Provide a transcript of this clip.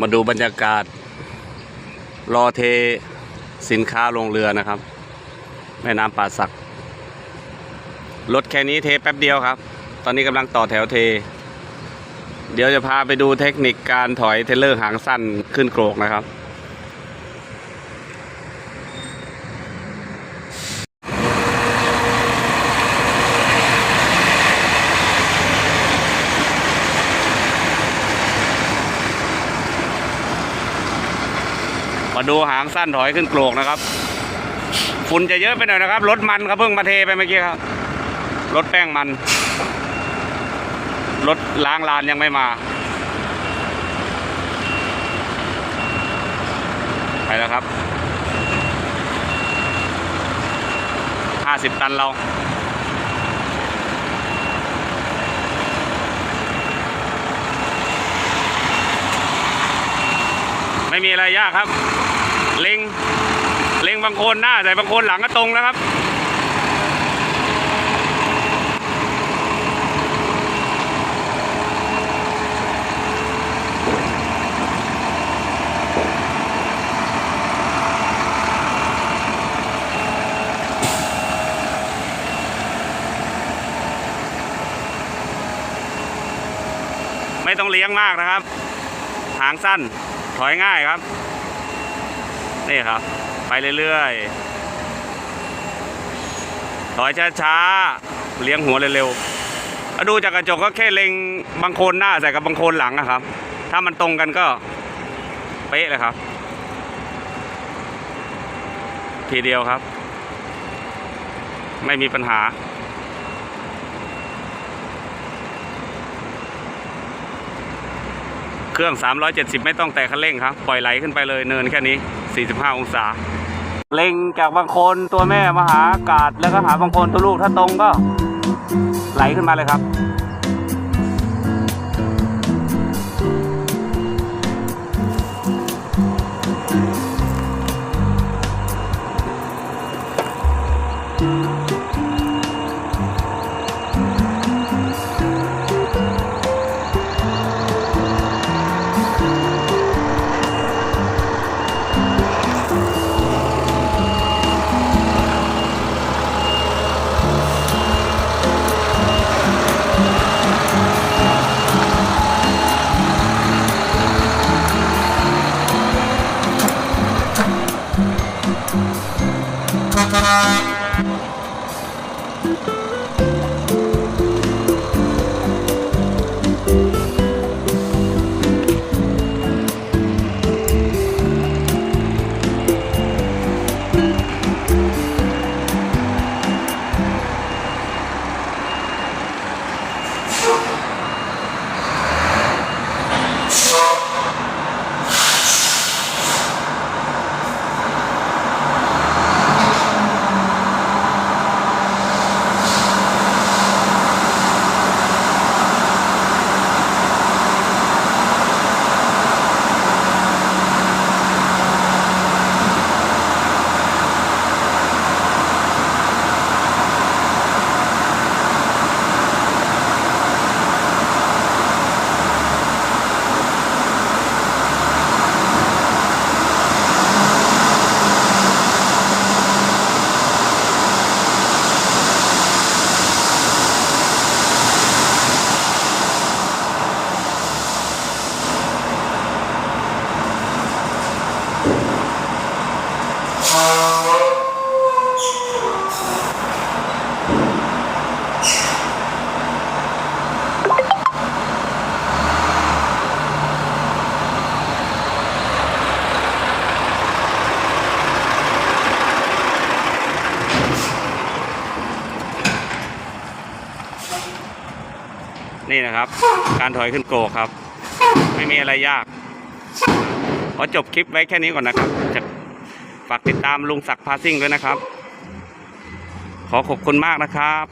มาดูบรรยากาศ รอเทสินค้าลงเรือนะครับ แม่น้ำป่าสัก รถแค่นี้เทแป๊บเดียวครับ ตอนนี้กำลังต่อแถวเท เดี๋ยวจะพาไปดูเทคนิคการถอยเทรลเลอร์หางสั้นขึ้นโกรกนะครับ ดูหางสั้นถอยขึ้นโกรกนะครับฝุ่นจะเยอะไปหน่อยนะครับรถมันครับเพิ่งมาเทไปเมื่อกี้ครับรถแป้งมันรถล้างลานยังไม่มาไปแล้วครับห้าสิบตันเราไม่มีอะไรยากครับ เล็งเล็งบางโคนหน้า แต่บางโคนหลังก็ตรงนะครับ ไม่ต้องเลี้ยงมากนะครับ หางสั้นถอยง่ายครับ นี่ครับ ไปเรื่อยๆถอยช้าๆเลี้ยงหัวเร็วๆดูจากกระจกก็แค่เล็งบางโคนหน้าใส่กับบางโคนหลังนะครับ ถ้ามันตรงกันก็เป๊ะเลยครับ ทีเดียวครับ ไม่มีปัญหาเครื่อง 370 ไม่ต้องแตะคันเร่งครับ ปล่อยไหลขึ้นไปเลยเนินแค่นี้ 45 องศา เล็งจากบางคนตัวแม่มาหาอากาศแล้วก็หาบางคนตัวลูกถ้าตรงก็ไหลขึ้นมาเลยครับ นี่นะครับ การถอยขึ้นโกครับ ไม่มีอะไรยากขอจบคลิปไว้แค่นี้ก่อนนะครับจะ ฝากติดตามลุงศักดิ์พาซิ่งด้วยนะครับ ขอขอบคุณมากนะครับ